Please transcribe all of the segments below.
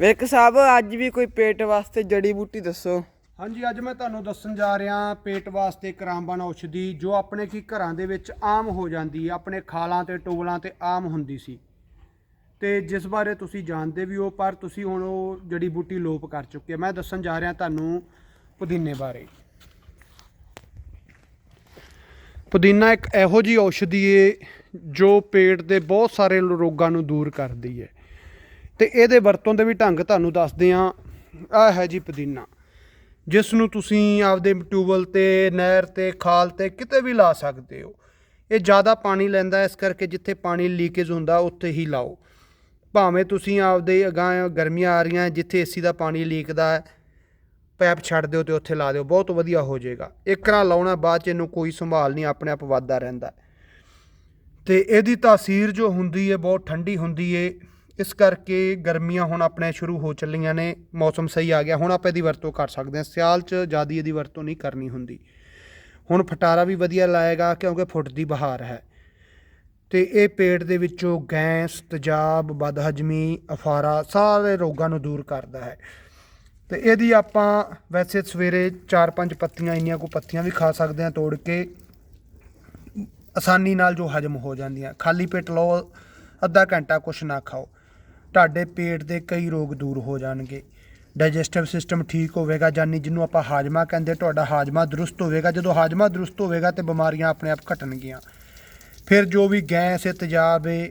ਵਿਰਕ ਸਾਹਿਬ, ਅੱਜ ਵੀ ਕੋਈ ਪੇਟ ਵਾਸਤੇ ਜੜੀ ਬੂਟੀ ਦੱਸੋ? ਹਾਂਜੀ, ਅੱਜ ਮੈਂ ਤੁਹਾਨੂੰ ਦੱਸਣ ਜਾ ਰਿਹਾ ਪੇਟ ਵਾਸਤੇ ਕਰਾਮਬਨ ਔਸ਼ਧੀ, ਜੋ ਆਪਣੇ ਕੀ ਘਰਾਂ ਦੇ ਵਿੱਚ ਆਮ ਹੋ ਜਾਂਦੀ ਹੈ। ਆਪਣੇ ਖਾਲਾਂ ਤੇ, ਟੋਲਾਂ ਤੇ ਆਮ ਹੁੰਦੀ ਸੀ। ਤੇ ਜਿਸ ਬਾਰੇ ਤੁਸੀਂ ਜਾਣਦੇ ਵੀ ਹੋ, ਪਰ ਤੁਸੀਂ ਹੁਣ ਉਹ ਜੜੀ ਬੂਟੀ ਲੋਪ ਕਰ ਚੁੱਕੇ ਹੋ। ਮੈਂ ਦੱਸਣ ਜਾ ਰਿਹਾ ਤੁਹਾਨੂੰ ਪੁਦੀਨੇ ਬਾਰੇ। ਪੁਦੀਨਾ ਇੱਕ ਇਹੋ ਜਿਹੀ ਔਸ਼ਧੀ ਏ, ਜੋ ਪੇਟ ਦੇ ਬਹੁਤ ਸਾਰੇ ਰੋਗਾਂ ਨੂੰ ਦੂਰ ਕਰਦੀ ਹੈ ਤੇ ਇਹਦੇ ਵਰਤੋਂ ਦੇ ਵੀ ਢੰਗ ਤੁਹਾਨੂੰ ਦੱਸਦੇ ਆ ਆਹ ਹੈ ਜੀ ਪੁਦੀਨਾ। ਜਿਸ ਨੂੰ ਤੁਸੀਂ ਆਪਦੇ ਟਿਊਬਲ ਤੇ, ਨਹਿਰ ਤੇ, ਖਾਲ ਤੇ ਕਿਤੇ ਵੀ ਲਾ ਸਕਦੇ ਹੋ। ਇਹ ਜ਼ਿਆਦਾ ਪਾਣੀ ਲੈਂਦਾ, ਇਸ ਕਰਕੇ ਜਿੱਥੇ ਪਾਣੀ ਲੀਕੇਜ ਹੁੰਦਾ, ਉੱਥੇ ਹੀ ਲਾਓ। ਭਾਵੇਂ ਤੁਸੀਂ ਆਪਦੇ ਅਗਾਂਹ ਗਰਮੀਆਂ ਆ ਰਹੀਆਂ, ਜਿੱਥੇ ਏਸੀ ਦਾ ਪਾਣੀ ਲੀਕਦਾ ਹੈ ਪੈਪ ਛੱਡ ਦਿਓ ਤੇ ਉੱਥੇ ਲਾ ਦਿਓ, ਬਹੁਤ ਵਧੀਆ ਹੋ ਜਾਏਗਾ। ਇੱਕ ਰਾਂ ਲਾਉਣਾ, ਬਾਅਦ ਚ ਇਹਨੂੰ ਕੋਈ ਸੰਭਾਲ ਨਹੀਂ, ਆਪਣੇ ਆਪ ਵੱਧਦਾ ਰਹਿੰਦਾ। ਹੈ। ਤੇ ਇਹਦੀ ਤਾਸੀਰ ਜੋ ਹੁੰਦੀ ਹੈ ਬਹੁਤ ਠੰਡੀ ਹੁੰਦੀ ਹੈ ਇਸ ਕਰਕੇ ਗਰਮੀਆਂ ਹੁਣ ਆਪਣੇ ਸ਼ੁਰੂ ਹੋ ਚੱਲੀਆਂ ਨੇ, ਮੌਸਮ ਸਹੀ ਆ ਗਿਆ, ਹੁਣ ਆਪਾਂ ਇਹਦੀ ਵਰਤੋਂ ਕਰ ਸਕਦੇ ਹਾਂ। ਸਿਆਲ 'ਚ ਜ਼ਿਆਦਾ ਇਹਦੀ ਵਰਤੋਂ ਨਹੀਂ ਕਰਨੀ ਹੁੰਦੀ। ਹੁਣ ਫਟਾਰਾ ਵੀ ਵਧੀਆ ਲਾਏਗਾ ਕਿਉਂਕਿ ਫੁੱਟ ਦੀ ਬਹਾਰ ਹੈ। ਤੇ ਇਹ ਪੇਟ ਦੇ ਵਿੱਚੋਂ ਗੈਸ, ਤੇਜ਼ਾਬ, ਬਦਹਜਮੀ, ਅਫਾਰਾ ਸਾਰੇ ਰੋਗਾਂ ਨੂੰ ਦੂਰ ਕਰਦਾ ਹੈ। ਤੇ ਇਹਦੀ ਆਪਾਂ ਵੈਸੇ ਸਵੇਰੇ 4-5 ਪੱਤੀਆਂ, ਇੰਨੀਆਂ ਕੋ ਪੱਤੀਆਂ ਵੀ ਖਾ ਸਕਦੇ ਹਾਂ ਤੋੜ ਕੇ। ਆਸਾਨੀ ਨਾਲ ਜੋ ਹਜਮ ਹੋ ਜਾਂਦੀਆਂ। ਖਾਲੀ ਪੇਟ ਲਓ, ਅੱਧਾ ਘੰਟਾ ਕੁਛ ਨਾ ਖਾਓ। ਤੁਹਾਡੇ ਪੇਟ ਦੇ ਕਈ ਰੋਗ ਦੂਰ ਹੋ ਜਾਣਗੇ। ਡਾਈਜੈਸਟਿਵ ਸਿਸਟਮ ਠੀਕ ਹੋਵੇਗਾ ਜਾਨੀ ਜਿਹਨੂੰ ਆਪਾਂ ਹਾਜਮਾ ਕਹਿੰਦੇ ਤੁਹਾਡਾ ਹਾਜਮਾ ਦਰੁਸਤ ਹੋਵੇਗਾ। ਜਦੋਂ ਹਾਜਮਾ ਦਰੁਸਤ ਹੋਵੇਗਾ ਤੇ ਬਿਮਾਰੀਆਂ ਆਪਣੇ ਆਪ ਘਟਣਗੀਆਂ। ਫਿਰ ਜੋ ਵੀ ਗੈਸ ਹੈ ਤੇਜ਼ਾਬ ਹੈ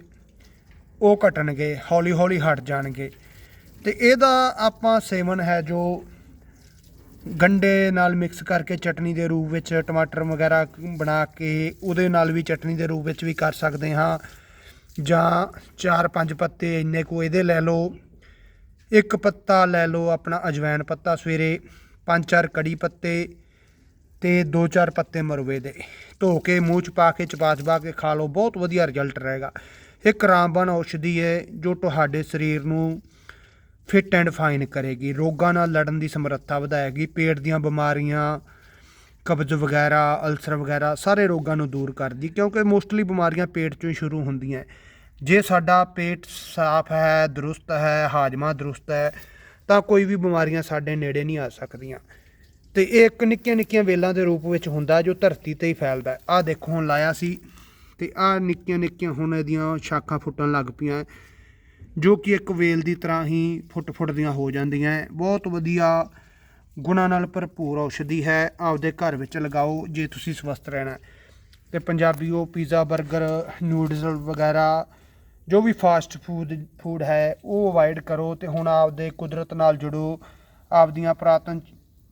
ਉਹ ਘਟਣਗੇ ਹੌਲੀ ਹੌਲੀ ਹਟ ਜਾਣਗੇ। ਤੇ ਇਹਦਾ ਆਪਾਂ ਸੇਵਨ ਹੈ ਜੋ ਗੰਡੇ ਨਾਲ ਮਿਕਸ ਕਰਕੇ ਚਟਨੀ ਦੇ ਰੂਪ ਵਿੱਚ ਟਮਾਟਰ ਵਗੈਰਾ ਬਣਾ ਕੇ ਉਹਦੇ ਨਾਲ ਵੀ ਚਟਨੀ ਦੇ ਰੂਪ ਵਿੱਚ ਵੀ ਕਰ ਸਕਦੇ ਹਾਂ। ਜਾਂ ਚਾਰ ਪੰਜ ਪੱਤੇ ਇੰਨੇ ਕੋ ਇਹਦੇ ਲੈ ਲਓ। ਇੱਕ ਪੱਤਾ ਲੈ ਲਓ ਆਪਣਾ ਅਜਵਾਇਣ ਪੱਤਾ ਸਵੇਰੇ, ਪੰਜ ਚਾਰ ਕੜੀ ਪੱਤੇ ਤੇ ਦੋ ਚਾਰ ਪੱਤੇ ਮਰਵੇ ਦੇ। ਧੋ ਕੇ ਮੂੰਹ ਚ ਪਾ ਕੇ ਚਪਾ ਚਬਾ ਕੇ ਖਾ ਲਓ, ਬਹੁਤ ਵਧੀਆ ਰਿਜ਼ਲਟ ਰਹੇਗਾ। ਇੱਕ ਰਾਮਬਨ ਔਸ਼ਧੀ ਹੈ ਜੋ ਤੁਹਾਡੇ ਸਰੀਰ ਨੂੰ ਫਿਟ ਐਂਡ ਫਾਈਨ ਕਰੇਗੀ। ਰੋਗਾਂ ਨਾਲ ਲੜਨ ਦੀ ਸਮਰੱਥਾ ਵਧਾਏਗੀ, ਪੇਟ ਦੀਆਂ ਬਿਮਾਰੀਆਂ, ਕਬਜ਼ ਵਗੈਰਾ, ਅਲਸਰ ਵਗੈਰਾ ਸਾਰੇ ਰੋਗਾਂ ਨੂੰ ਦੂਰ ਕਰਦੀ, ਕਿਉਂਕਿ ਮੋਸਟਲੀ ਬਿਮਾਰੀਆਂ ਪੇਟ ਚੋਂ ਹੀ ਸ਼ੁਰੂ ਹੁੰਦੀਆਂ। ਜੇ ਸਾਡਾ ਪੇਟ ਸਾਫ਼ ਹੈ, ਦਰੁਸਤ ਹੈ, ਹਾਜਮਾ ਦਰੁਸਤ ਹੈ, ਤਾਂ ਕੋਈ ਵੀ ਬਿਮਾਰੀਆਂ ਸਾਡੇ ਨੇੜੇ ਨਹੀਂ ਆ ਸਕਦੀਆਂ। ਤੇ ਇਹ ਇੱਕ ਨਿੱਕੀਆਂ ਨਿੱਕੀਆਂ ਵੇਲਾਂ ਦੇ ਰੂਪ ਵਿੱਚ ਹੁੰਦਾ ਜੋ ਧਰਤੀ ਤੇ ਹੀ ਫੈਲਦਾ ਆਹ ਦੇਖੋ, ਹੁਣ ਲਾਇਆ ਸੀ ਤੇ ਆਹ ਨਿੱਕੀਆਂ ਨਿੱਕੀਆਂ ਹੁਣ ਇਹਦੀਆਂ ਸ਼ਾਖਾਂ ਫੁੱਟਣ ਲੱਗ ਪਈਆਂ ਜੋ ਕਿ ਇੱਕ ਵੇਲ ਦੀ ਤਰ੍ਹਾਂ ਹੀ ਫੁੱਟ ਫੁੱਟ ਦੀਆਂ ਹੋ ਜਾਂਦੀਆਂ ਬਹੁਤ ਵਧੀਆ ਗੁਣਾਂ ਨਾਲ ਭਰਪੂਰ ਔਸ਼ਧੀ ਹੈ। ਆਪਦੇ ਘਰ ਵਿੱਚ ਲਗਾਓ ਜੇ ਤੁਸੀਂ ਸਵਸਥ ਰਹਿਣਾ ਹੈ। ਪੰਜਾਬੀ ਉਹ ਪੀਜ਼ਾ 버ਗਰ ਨੂਡਲਸ ਵਗੈਰਾ ਜੋ ਵੀ ਫਾਸਟ ਫੂਡ ਫੂਡ ਹੈ, ਉਹ ਅਵਾਇਡ ਕਰੋ ਤੇ ਹੁਣ ਆਪਦੇ ਕੁਦਰਤ ਨਾਲ ਜੁੜੋ, ਆਪਦੀਆਂ ਪੁਰਾਤਨ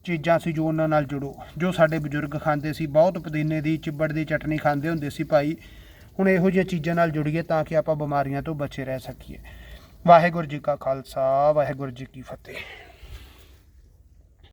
ਚੀਜ਼ਾਂ ਸੀ ਜੋ ਉਹਨਾਂ ਨਾਲ ਜੁੜੋ। ਜੋ ਸਾਡੇ ਬਜ਼ੁਰਗ ਖਾਂਦੇ ਸੀ, ਬਹੁਤ ਪੁਦੀਨੇ ਦੀ, ਚਿੱਬੜ ਦੀ ਚਟਨੀ ਖਾਂਦੇ ਹੁੰਦੇ ਸੀ ਭਾਈ। ਹੁਣ ਇਹੋ ਜਿਹੀਆਂ ਚੀਜ਼ਾਂ ਨਾਲ ਜੁੜੀਏ ਤਾਂ ਕਿ ਆਪਾਂ ਬਿਮਾਰੀਆਂ ਤੋਂ ਬਚੇ ਰਹਿ ਸਕੀਏ। ਵਾਹਿਗੁਰੂ ਜੀ ਕਾ ਖਾਲਸਾ, ਵਾਹਿਗੁਰੂ ਜੀ ਕੀ ਫਤਿਹ।